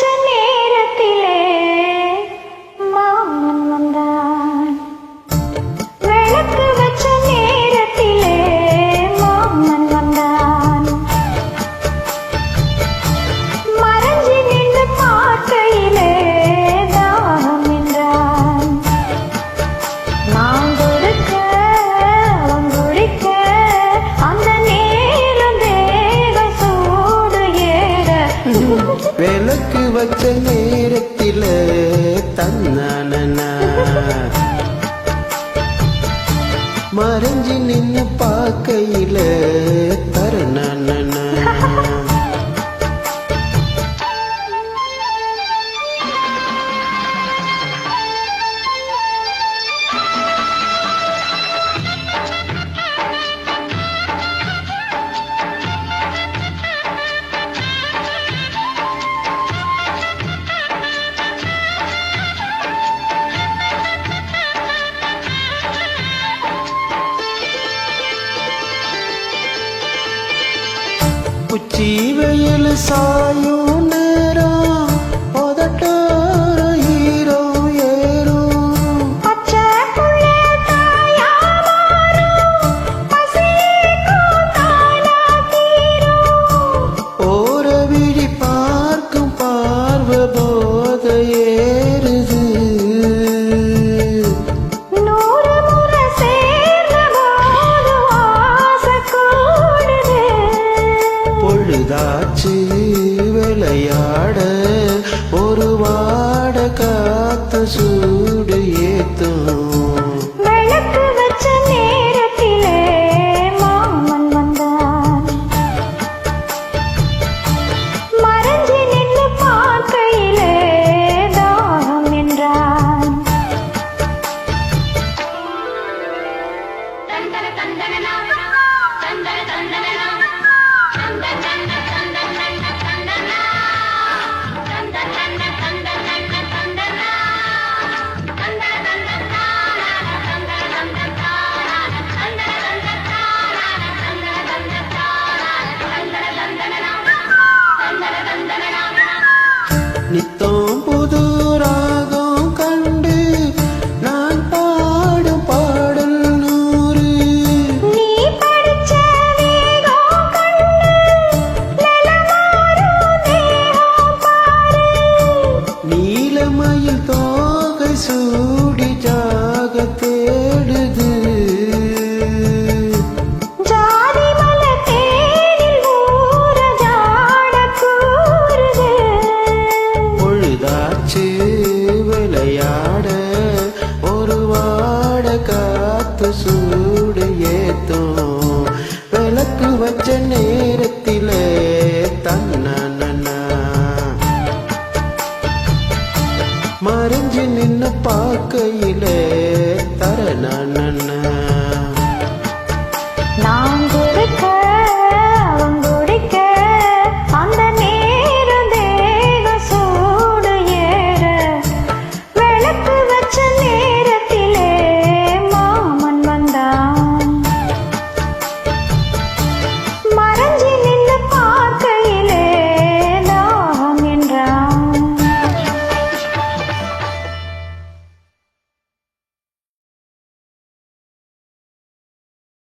ฉัน விளக்கு வச்ச நேரத்தில் தன்னானனா. மறைஞ்சி நின்னு பார்க்கையில புச்சி வெயில் சாயும் பொழுதாச்சு விளையாட ஒரு வாட காத்த சூடு ஏத்தும். நித்தம் புது ராகம் கண்டு நான் பாடும் பாடல் நூறு. தோகை சூடு வச்ச நேரத்திலே தன்னா மறைஞ்சு நின்று பார்க்கையிலே தர நான்